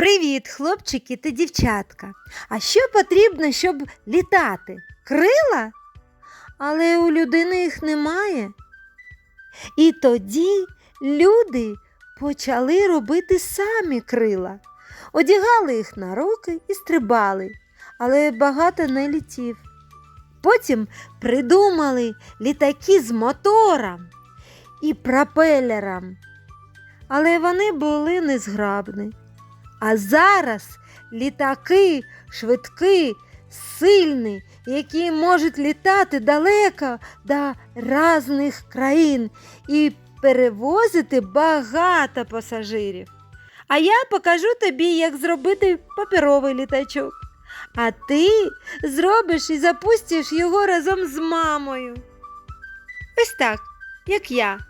Привіт, хлопчики та дівчатка. А що потрібно, щоб літати? Крила? Але у людини їх немає. І тоді люди почали робити самі крила, одягали їх на руки і стрибали, але багато не літів. Потім придумали літаки з мотором і пропелером, але вони були незграбні. А зараз літаки швидкі, сильні, які можуть літати далеко до різних країн і перевозити багато пасажирів. А я покажу тобі, як зробити паперовий літачок. А ти зробиш і запустиш його разом з мамою. Ось так, як я.